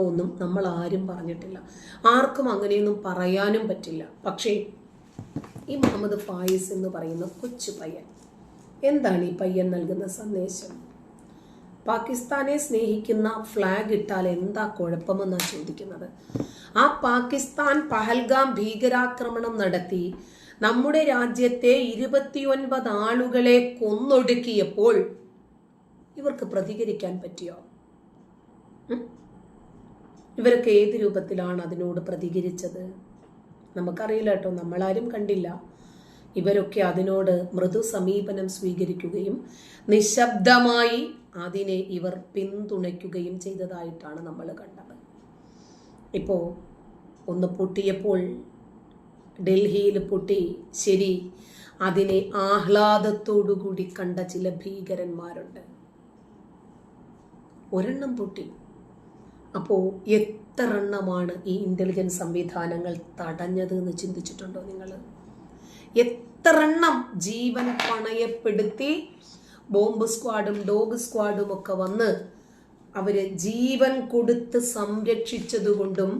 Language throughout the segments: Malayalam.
ഒന്നും നമ്മൾ ആരും പറഞ്ഞിട്ടില്ല. ആർക്കും അങ്ങനെയൊന്നും പറയാനും പറ്റില്ല. പക്ഷേ ഈ മുഹമ്മദ് ഫായിസ് എന്ന് പറയുന്ന കൊച്ചു പയ്യൻ എന്താണ് ഈ പയ്യൻ നൽകുന്ന സന്ദേശം? പാകിസ്ഥാനെ സ്നേഹിക്കുന്ന ഫ്ലാഗ് ഇട്ടാൽ എന്താ കുഴപ്പമെന്നാണ് ചോദിക്കുന്നത്? ആ പാകിസ്ഥാൻ പഹൽഗാം ഭീകരാക്രമണം നടത്തി നമ്മുടെ രാജ്യത്തെ ഇരുപത്തിയൊൻപത് ആളുകളെ കൊന്നൊടുക്കിയപ്പോൾ ഇവർക്ക് പ്രതികരിക്കാൻ പറ്റിയോ? ഇവരൊക്കെ ഏത് രൂപത്തിലാണ് അതിനോട് പ്രതികരിച്ചത്? നമുക്കറിയില്ല കേട്ടോ. നമ്മളാരും കണ്ടില്ല. ഇവരൊക്കെ അതിനോട് മൃദു സമീപനം സ്വീകരിക്കുകയും നിശബ്ദമായി അതിനെ ഇവർ പിന്തുണയ്ക്കുകയും ചെയ്തതായിട്ടാണ് നമ്മൾ കണ്ടത്. ഇപ്പോൾ ഒന്ന് പൊട്ടിയപ്പോൾ ഡൽഹിയിൽ പൊട്ടി ശരി അതിനെ ആഹ്ലാദത്തോടുകൂടി കണ്ട ചില ഭീകരന്മാരുണ്ട്. ഒരെണ്ണം പൊട്ടി. അപ്പോൾ എത്ര എണ്ണമാണ് ഈ ഇന്റലിജൻസ് സംവിധാനങ്ങൾ തടഞ്ഞത് എന്ന് ചിന്തിച്ചിട്ടുണ്ടോ നിങ്ങൾ എത്ര എണ്ണം ജീവൻ പണയപ്പെടുത്തി ബോംബ് സ്ക്വാഡും ഡോഗ് സ്ക്വാഡും ഒക്കെ വന്ന് അവർ ജീവൻ കൊടുത്ത് സംരക്ഷിച്ചതുകൊണ്ടും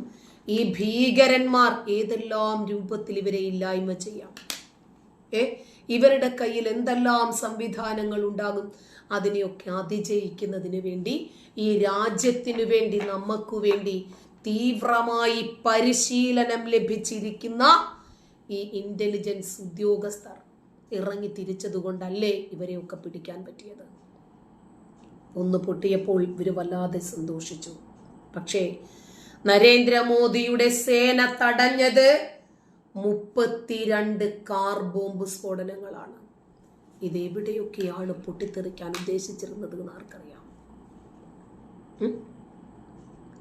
ഈ ഭീകരന്മാർ ഏതെല്ലാം രൂപത്തിൽ ഇവരെ ഇല്ലായ്മ ചെയ്യാം? ഏ? ഇവരുടെ കയ്യിൽ എന്തെല്ലാം സംവിധാനങ്ങൾ ഉണ്ടാകും? അതിനെയൊക്കെ അതിജയിക്കുന്നതിന് വേണ്ടി ഈ രാജ്യത്തിനു വേണ്ടി നമുക്ക് വേണ്ടി തീവ്രമായി പരിശീലനം ലഭിച്ചിരിക്കുന്ന ഈ ഇന്റലിജൻസ് ഉദ്യോഗസ്ഥർ ഇറങ്ങി തിരിച്ചതുകൊണ്ടല്ലേ ഇവരെയൊക്കെ പിടിക്കാൻ പറ്റിയത്? ഒന്ന് പൊട്ടിയപ്പോൾ ഇവർ വല്ലാതെ സന്തോഷിച്ചു. പക്ഷേ നരേന്ദ്രമോദിയുടെ സേന തടഞ്ഞത് മുപ്പത്തിരണ്ട് കാർ ബോംബ് സ്ഫോടനങ്ങളാണ്. ഇത് എവിടെയൊക്കെയാണ് പൊട്ടിത്തെറിക്കാൻ ഉദ്ദേശിച്ചിരുന്നത് എന്ന് ആർക്കറിയാം?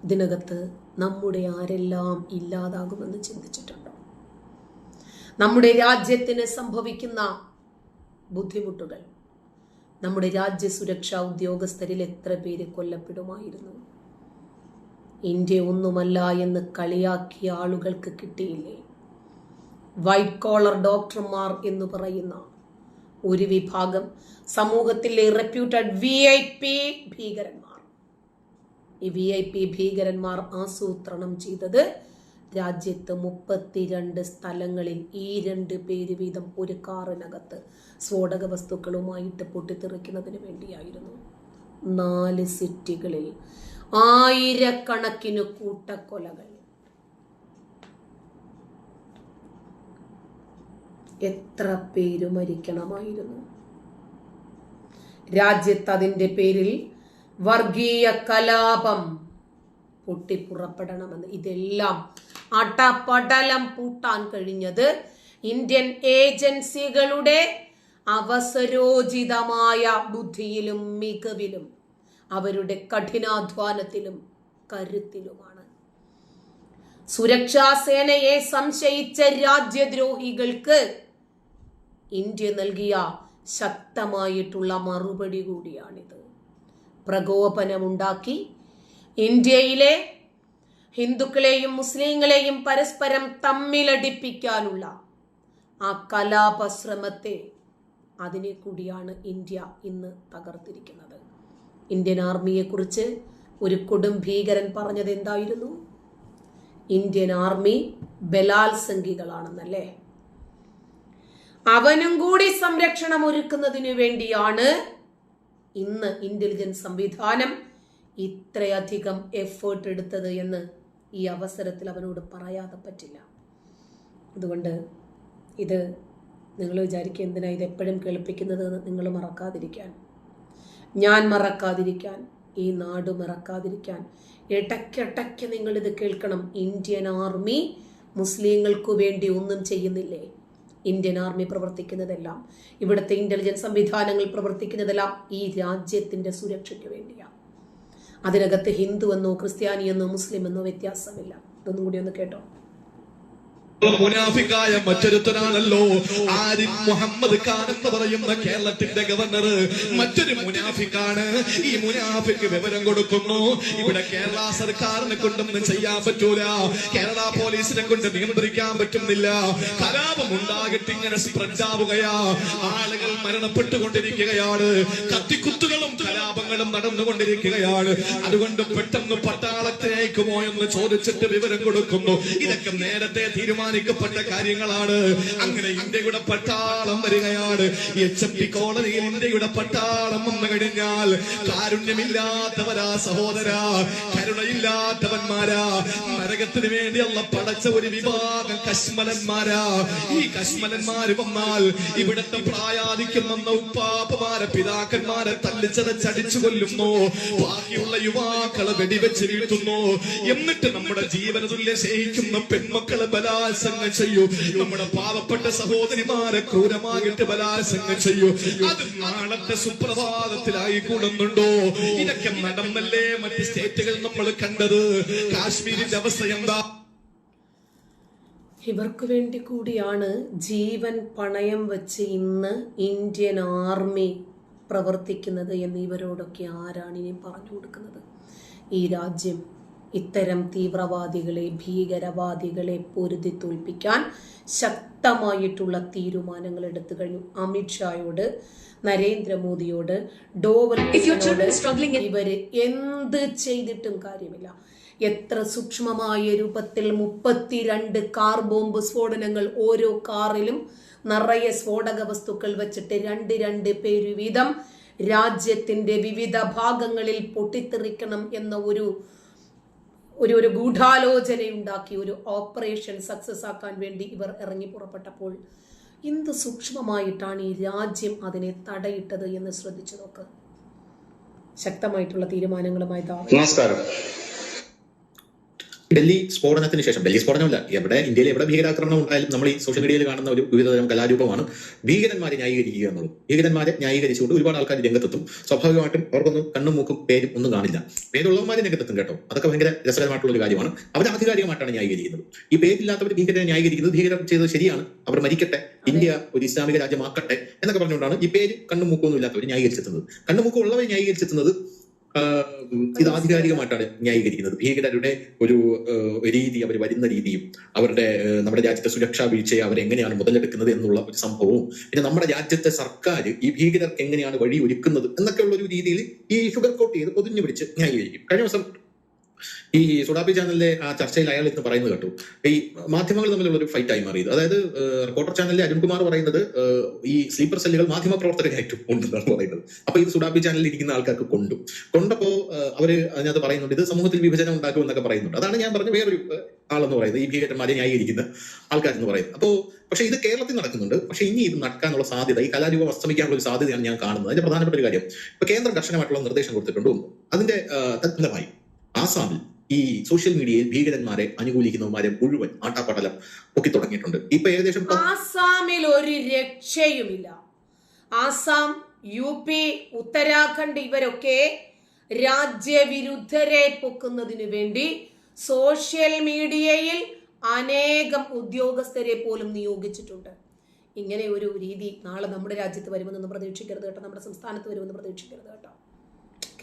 ഇതിനകത്ത് നമ്മുടെ ആരെല്ലാം ഇല്ലാതാകുമെന്ന് ചിന്തിച്ചിട്ടുണ്ടോ? നമ്മുടെ രാജ്യത്തിന് സംഭവിക്കുന്ന ബുദ്ധിമുട്ടുകൾ. നമ്മുടെ രാജ്യ സുരക്ഷാ ഉദ്യോഗസ്ഥരിൽ എത്ര പേര് കൊല്ലപ്പെടുമായിരുന്നു? ഇന്ത്യ ഒന്നുമല്ല എന്ന് കളിയാക്കിയ ആളുകൾക്ക് കിട്ടിയില്ലേ? വൈറ്റ് കോളർ ഡോക്ടർമാർ എന്ന് പറയുന്ന ഒരു വിഭാഗം സമൂഹത്തിലെ റെപ്യൂട്ടഡ് വി ഐ പി ഭീകരന്മാർ. ഈ വി ഐ പി ഭീകരന്മാർ ആസൂത്രണം ചെയ്തത് രാജ്യത്ത് മുപ്പത്തിരണ്ട് സ്ഥലങ്ങളിൽ ഈ രണ്ട് പേര് വീതം ഒരു കാറിനകത്ത് സ്ഫോടക വസ്തുക്കളുമായിട്ട് പൊട്ടിത്തെറിക്കുന്നതിന് വേണ്ടിയായിരുന്നു. നാല് സിറ്റികളിൽ ആയിരക്കണക്കിന് കൂട്ടക്കൊലകൾ. എത്ര പേര് മരിക്കണമായിരുന്നു? രാജ്യത്ത് അതിന്റെ പേരിൽ വർഗീയ കലാപം പൊട്ടിപ്പുറപ്പെടണമെന്ന്. ഇതെല്ലാം അടപടലം പൂട്ടാൻ കഴിഞ്ഞത് ഇന്ത്യൻ ഏജൻസികളുടെ അവസരോചിതമായ ബുദ്ധിയിലും മികവിലും അവരുടെ കഠിനാധ്വാനത്തിലും കരുത്തിലുമാണ്. സുരക്ഷാ സേനയെ സംശയിച്ച രാജ്യദ്രോഹികൾക്ക് ഇന്ത്യ നൽകിയ ശക്തമായിട്ടുള്ള മറുപടി കൂടിയാണിത്. പ്രകോപനമുണ്ടാക്കി ഇന്ത്യയിലെ ഹിന്ദുക്കളെയും മുസ്ലിങ്ങളെയും പരസ്പരം തമ്മിലടിപ്പിക്കാനുള്ള ആ കലാപശ്രമത്തെ അതിനെ കൂടിയാണ് ഇന്ത്യ ഇന്ന് തകർത്തിരിക്കുന്നത്. ഇന്ത്യൻ ആർമിയെക്കുറിച്ച് ഒരു കൊടും ഭീകരൻ പറഞ്ഞത് എന്തായിരുന്നു ഇന്ത്യൻ ആർമി ബലാത്സംഗികളാണെന്നല്ലേ? അവനും കൂടി സംരക്ഷണം ഒരുക്കുന്നതിനു വേണ്ടിയാണ് ഇന്ന് ഇന്റലിജൻസ് സംവിധാനം ഇത്രയധികം എഫേർട്ട് എടുത്തത് എന്ന് ഈ അവസരത്തിൽ അവനോട് പറയാതെ പറ്റില്ല. അതുകൊണ്ട് ഇത് നിങ്ങൾ വിചാരിക്കുക എന്തിനാ ഇത് എപ്പോഴും കേൾപ്പിക്കുന്നത് നിങ്ങൾ മറക്കാതിരിക്കാൻ. ഞാൻ മറക്കാതിരിക്കാൻ ഈ നാട് മറക്കാതിരിക്കാൻ. ഇടയ്ക്കിടയ്ക്ക് നിങ്ങളിത് കേൾക്കണം. ഇന്ത്യൻ ആർമി മുസ്ലിങ്ങൾക്ക് വേണ്ടി ഒന്നും ചെയ്യുന്നില്ലേ? ഇന്ത്യൻ ആർമി പ്രവർത്തിക്കുന്നതെല്ലാം ഇവിടുത്തെ ഇന്റലിജൻസ് സംവിധാനങ്ങൾ പ്രവർത്തിക്കുന്നതെല്ലാം ഈ രാജ്യത്തിന്റെ സുരക്ഷയ്ക്ക് വേണ്ടിയാണ്. അതിനകത്ത് ഹിന്ദു എന്നോ ക്രിസ്ത്യാനിയെന്നോ മുസ്ലിം എന്നോ വ്യത്യാസമില്ല. ഇതൊന്നും കൂടി ഒന്ന് കേട്ടോ? മുനാഫിക്കായ മറ്റൊരുത്തനാണല്ലോ. ആരി മുഹമ്മദ് ഖാൻ എന്ന് പറയുന്ന കേരളത്തിന്റെ ഗവർണർ. മറ്റൊരു മുനാഫിക്കാണ്. ഈ മുനാഫിക്ക് വിവരം കൊടുക്കുന്നു. ഇവിടെ കേരള സർക്കാരിനെ കൊണ്ടൊന്നും ചെയ്യാൻ പറ്റൂല. കേരള പോലീസിനെ കൊണ്ട് നിയന്ത്രിക്കാൻ പറ്റുന്നില്ല. കലാപം ഉണ്ടാകിട്ട് ഇങ്ങനെ സ്പ്രെഡ് ആവുകയാ ആളുകൾ മരണപ്പെട്ടുകൊണ്ടിരിക്കുകയാണ്. കത്തിക്കുത്ത് ബുദ്ധിമുട്ടുകളും കലാപങ്ങളും നടന്നുകൊണ്ടിരിക്കുകയാണ്. അതുകൊണ്ട് പെട്ടെന്ന് പട്ടാളത്തിലേക്കുമോ എന്ന് ചോദിച്ചിട്ട് വിവരം കൊടുക്കുന്നു. ഇതൊക്കെ നേരത്തെ തീരുമാനിക്കപ്പെട്ട കാര്യങ്ങളാണ്. അങ്ങനെ ഇന്ത്യയുടെ പട്ടാളം വരികയാണ്. എച്ച് എം പി കോളനിയിൽ ഇന്ത്യയുടെ പട്ടാളം വന്നു കഴിഞ്ഞാൽ കാരുണ്യമില്ലാത്തവരാ സഹോദരാ കരുണയില്ലാത്തവന്മാരാ നരകത്തിന് വേണ്ടി പടച്ച ഒരു വിഭാഗം കശ്മലന്മാരാ. ഈ കശ്മലന്മാര് വന്നാൽ ഇവിടത്തെ പ്രായാധിക്യം വന്ന ഉപ്പാപ്പമാരെ പിതാക്കന്മാരെ തല്ലിച്ചതച്ചടിച്ചു കൊല്ലുന്നു. ബാക്കിയുള്ള യുവാക്കളെ വെടിവെച്ച് വീഴ്ത്തുന്നു. എന്നിട്ട് നമ്മുടെ ജീവന തുല്യ സ്നേഹിക്കുന്ന പെൺമക്കളെ ബലാത്സംഗം ചെയ്യൂ. നമ്മുടെ പാവപ്പെട്ട സഹോദരിമാരെ ക്രൂരമായിട്ട് ബലാത്സംഗം ചെയ്യൂ. അത് നാളത്തെ സുപ്രഭാതത്തിലായി കൂടുന്നുണ്ടോ? ഇതൊക്കെ നടന്നല്ലേ മറ്റ് സ്റ്റേറ്റുകൾ നമ്മൾ കണ്ടത്? കാശ്മീരിന്റെ അവസ്ഥ എന്താ? ഇവർക്ക് വേണ്ടി കൂടിയാണ് ജീവൻ പണയം വെച്ച് ഇന്ന് ഇന്ത്യൻ ആർമി പ്രവർത്തിക്കുന്നത് എന്നിവരോടൊക്കെ ആരാണ് ഇനി പറഞ്ഞു കൊടുക്കുന്നത്? ഈ രാജ്യം ഇത്തരം തീവ്രവാദികളെ ഭീകരവാദികളെ പൊരുതി തോൽപ്പിക്കാൻ ശക്തമായിട്ടുള്ള തീരുമാനങ്ങൾ എടുത്തു കഴിഞ്ഞു. അമിത്ഷായോട് നരേന്ദ്രമോദിയോട് ഡോവൽ ഇവർ എന്ത് ചെയ്തിട്ടും കാര്യമില്ല. എത്ര സൂക്ഷ്മമായ രൂപത്തിൽ മുപ്പത്തിരണ്ട് കാർ ബോംബ് സ്ഫോടനങ്ങൾ ഓരോ കാറിലും നിറയെ സ്ഫോടക വസ്തുക്കൾ വച്ചിട്ട് രണ്ട് രണ്ട് പേര് വീതം രാജ്യത്തിന്റെ വിവിധ ഭാഗങ്ങളിൽ പൊട്ടിത്തെറിക്കണം എന്ന ഒരു ഒരു ഒരു ഗൂഢാലോചനയുണ്ടാക്കി ഒരു ഓപ്പറേഷൻ സക്സസ് ആക്കാൻ വേണ്ടി ഇവർ ഇറങ്ങി പുറപ്പെട്ടപ്പോൾ എന്ത് സൂക്ഷ്മമായിട്ടാണ് ഈ രാജ്യം അതിനെ തടയിട്ടത് എന്ന് ശ്രദ്ധിച്ചു നോക്ക്. ശക്തമായിട്ടുള്ള തീരുമാനങ്ങളുമായി നമസ്കാരം. ഡൽഹി സ്ഫോടനത്തിന് ശേഷം ഡൽഹി സ്ഫോടനമല്ല എവിടെ ഇന്ത്യയിൽ എവിടെ ഭീകരാക്രമണം ഉണ്ടായാലും നമ്മൾ ഈ സോഷ്യൽ മീഡിയയിൽ കാണുന്ന ഒരു വിവിധതരം കലാരൂപമാണ് ഭീകരന്മാരെ ന്യായീകരിക്കുക എന്നുള്ളത്. ഭീകരന്മാരെ ന്യായീകരിച്ചുകൊണ്ട് ഒരുപാട് ആൾക്കാർ രംഗത്തെത്തും. സ്വാഭാവികമായിട്ടും അവർക്കൊന്നും കണ്ണും മൂക്കും പേരും ഒന്നും കാണില്ല. പേരുള്ളവന്മാരെ രംഗത്തെത്തും കേട്ടോ. അതൊക്കെ ഭയങ്കര രസകരമായിട്ടുള്ള ഒരു കാര്യമാണ്. അവർ ആധികാരികമായിട്ടാണ് ന്യായീകരിക്കുന്നത്. ഈ പേരില്ലാത്തവർ ഭീകരനെ ന്യായീകരിക്കുന്നത് ഭീകരം ചെയ്തത് ശരിയാണ്. അവർ മരിക്കട്ടെ ഇന്ത്യ ഒരു ഇസ്ലാമിക രാജ്യമാക്കട്ടെ എന്നൊക്കെ പറഞ്ഞുകൊണ്ടാണ് ഈ പേര് കണ്ണും മൂക്കൊന്നും ഇല്ലാത്തവർ ന്യായീകരിച്ചെത്തുന്നത്. കണ്ണുമൂക്കുള്ളവർ ന്യായീകരിച്ചെത്തുന്നത് ഇത് ആധികാരികമായിട്ടാണ് ന്യായീകരിക്കുന്നത്. ഭീകരരുടെ ഒരു രീതി അവർ വരുന്ന രീതിയും അവരുടെ നമ്മുടെ രാജ്യത്തെ സുരക്ഷാ വീഴ്ചയെ അവരെങ്ങനെയാണ് മുതലെടുക്കുന്നത് എന്നുള്ള ഒരു സംഭവവും പിന്നെ നമ്മുടെ രാജ്യത്തെ സർക്കാർ ഈ ഭീകരർക്ക് എങ്ങനെയാണ് വഴി ഒരുക്കുന്നത് എന്നൊക്കെയുള്ള ഒരു രീതിയിൽ ഈ ഷുഗർ കോട്ട് ചെയ്ത് പൊതിഞ്ഞു പിടിച്ച് ന്യായീകരിക്കും. കഴിഞ്ഞ ദിവസം ഈ സുഡാപ്പി ചാനലിലെ ആ ചർച്ചയിൽ അയാൾ ഇന്ന് പറയുന്നത് കേട്ടു. ഈ മാധ്യമങ്ങൾ തമ്മിലുള്ള ഒരു ഫൈറ്റ് ആയി മാറിയത്. അതായത് റിപ്പോർട്ടർ ചാനലിലെ അരുൺകുമാർ പറയുന്നത് ഈ സ്ലീപ്പർ സെല്ലുകൾ മാധ്യമ പ്രവർത്തകരായിട്ടും ഉണ്ടെന്നാണ് പറയുന്നത്. അപ്പൊ ഇത് സുഡാപ്പി ചാനലിൽ ഇരിക്കുന്ന ആൾക്കാർക്ക് കൊണ്ടു. കൊണ്ടപ്പോ അവർ അതിനകത്ത് പറയുന്നുണ്ട് ഇത് സമൂഹത്തിൽ വിഭജനം ഉണ്ടാക്കും എന്നൊക്കെ പറയുന്നുണ്ട്. അതാണ് ഞാൻ പറഞ്ഞ വേറൊരു ആളെന്ന് പറയുന്നത് ഈ ഭീകരന്മാരെ ന്യായീകരിക്കുന്ന ആൾക്കാരെന്ന് പറയുന്നത്. അപ്പോ പക്ഷേ ഇത് കേരളത്തിൽ നടക്കുന്നുണ്ട്. പക്ഷേ ഇനി ഇത് നടക്കാനുള്ള സാധ്യത ഈ കലാരൂപം അസ്തമിക്കാനുള്ള ഒരു സാധ്യതയാണ് ഞാൻ കാണുന്നത്. അതിന്റെ പ്രധാനപ്പെട്ട ഒരു കാര്യം ഇപ്പൊ കേന്ദ്രം കർശനമായിട്ടുള്ള നിർദ്ദേശം കൊടുത്തിട്ടുണ്ട്. അതിന്റെ തത്ഫലമായി ആസാമിൽ ഈ സോഷ്യൽ മീഡിയയിൽ ഭീകരന്മാരെ അനുകൂലിക്കുന്നവന്മാരെ മുഴുവൻ ആട്ടാപ്പടലം പൊക്കി തുടങ്ങിയിട്ടുണ്ട്. ഇപ്പൊ ഏകദേശം ആസാമിൽ ഒരു രക്ഷയുമില്ല. ആസാം യു പി ഉത്തരാഖണ്ഡ് ഇവരൊക്കെ രാജ്യവിരുദ്ധരെ പൊക്കുന്നതിനു വേണ്ടി സോഷ്യൽ മീഡിയയിൽ അനേകം ഉദ്യോഗസ്ഥരെ പോലും നിയോഗിച്ചിട്ടുണ്ട്. ഇങ്ങനെ ഒരു രീതി നാളെ നമ്മുടെ രാജ്യത്ത് വരുമെന്നൊന്നും പ്രതീക്ഷിക്കരുത് കേട്ടോ. നമ്മുടെ സംസ്ഥാനത്ത് വരുമെന്ന് പ്രതീക്ഷിക്കരുത് കേട്ടോ.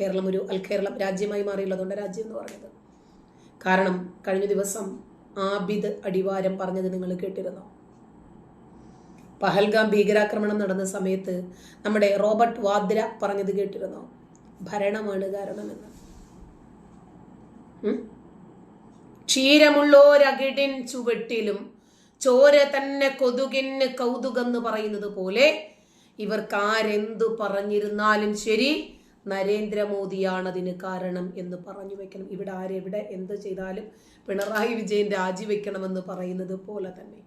കേരളം ഒരു അൽ കേരളം രാജ്യമായി മാറിയുള്ളതുകൊണ്ട് രാജ്യം എന്ന് പറഞ്ഞത് കാരണം കഴിഞ്ഞ ദിവസം ആബിദ് അടിവാരം പറഞ്ഞത് നിങ്ങൾ കേട്ടിരുന്നു? പഹൽഗാം ഭീകരാക്രമണം നടന്ന സമയത്ത് നമ്മുടെ റോബർട്ട് വാദ്ര പറഞ്ഞത് കേട്ടിരുന്നു? ഭരണമാണ് കാരണമെന്ന്? ക്ഷീരമുള്ളോരകിടിൻ ചുവട്ടിലും ചോര തന്നെ കൊതുകിന് കൗതുകം എന്ന് പറയുന്നത് പോലെ ഇവർക്ക് ആരെന്തു പറഞ്ഞിരുന്നാലും ശരി നരേന്ദ്രമോദിയാണ് അതിന് കാരണം എന്ന് പറഞ്ഞു വെക്കണം. ഇവിടെ ആരെവിടെ എന്ത് ചെയ്താലും പിണറായി വിജയൻ രാജിവെക്കണമെന്ന് പറയുന്നത് പോലെ തന്നെ.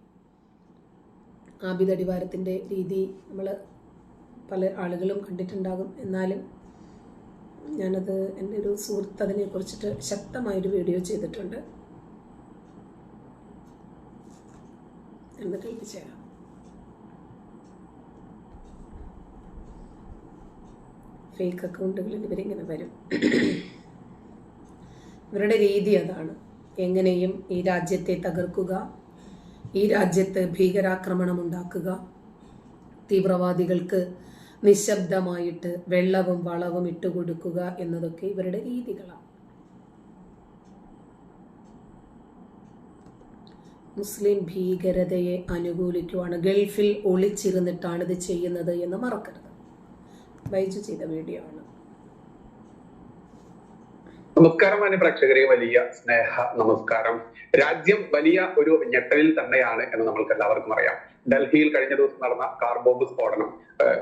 ആബിദ് അടിവാരത്തിന്റെ രീതി നമ്മൾ പല ആളുകളും കണ്ടിട്ടുണ്ടാകും. എന്നാലും ഞാനത് എന്റെ ഒരു സുഹൃത്ത് അതിനെ കുറിച്ചിട്ട് ശക്തമായൊരു വീഡിയോ ചെയ്തിട്ടുണ്ട്. എന്ന് കേൾപ്പിച്ചു ഫേക്ക് അക്കൗണ്ടുകളിൽ ഇവരിങ്ങനെ വരും. ഇവരുടെ രീതി അതാണ്. എങ്ങനെയും ഈ രാജ്യത്തെ തകർക്കുക ഈ രാജ്യത്ത് ഭീകരാക്രമണം ഉണ്ടാക്കുക. തീവ്രവാദികൾക്ക് നിശബ്ദമായിട്ട് വെള്ളവും വളവും ഇട്ടുകൊടുക്കുക എന്നതൊക്കെ ഇവരുടെ രീതികളാണ്. മുസ്ലിം ഭീകരതയെ അനുകൂലിക്കുവാണ് ഗൾഫിൽ ഒളിച്ചിരുന്നിട്ടാണ് ഇത് ചെയ്യുന്നത് എന്ന് മറക്കരുത്. ബൈജു ചെയ്ത വീഡിയോ ആണ്. നമസ്കാരം മാന്യ പ്രേക്ഷകരെ വലിയ സ്നേഹ നമസ്കാരം. രാജ്യം വലിയ ഒരു ഞെട്ടലിൽ തന്നെയാണ് എന്ന് നമ്മൾക്ക് എല്ലാവർക്കും അറിയാം. ഡൽഹിയിൽ കഴിഞ്ഞ ദിവസം നടന്ന കാർ ബോംബ് സ്ഫോടനം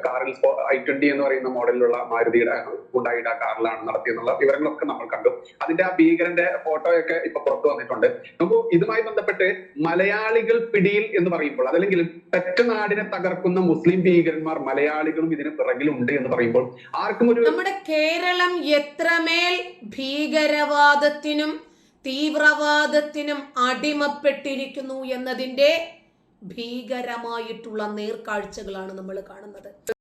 കാറിൽ ഐ ട്വന്റി എന്ന് പറയുന്ന മോഡലിലുള്ള മാരുതിയുടെ ഉണ്ടായിട്ട് ആ കാറിലാണ് നടത്തിയെന്നുള്ള വിവരങ്ങളൊക്കെ നമ്മൾ കണ്ടു. അതിന്റെ ആ ഭീകരന്റെ ഫോട്ടോയൊക്കെ ഇപ്പൊ പുറത്തു വന്നിട്ടുണ്ട്. നമുക്ക് ഇതുമായി ബന്ധപ്പെട്ട് മലയാളികൾ പിടിയിൽ എന്ന് പറയുമ്പോൾ അതല്ലെങ്കിൽ പെറ്റനാടിനെ തകർക്കുന്ന മുസ്ലിം ഭീകരന്മാർ മലയാളികളും ഇതിന് പിറകിലുണ്ട് എന്ന് പറയുമ്പോൾ ആർക്കും ഒരു നമ്മുടെ കേരളം എത്രമേൽ ഭീകരവാദത്തിനും തീവ്രവാദത്തിനും അടിമപ്പെട്ടിരിക്കുന്നു എന്നതിന്റെ ഭീകരമായിട്ടുള്ള നേർക്കാഴ്ചകളാണ് നമ്മൾ കാണുന്നത്.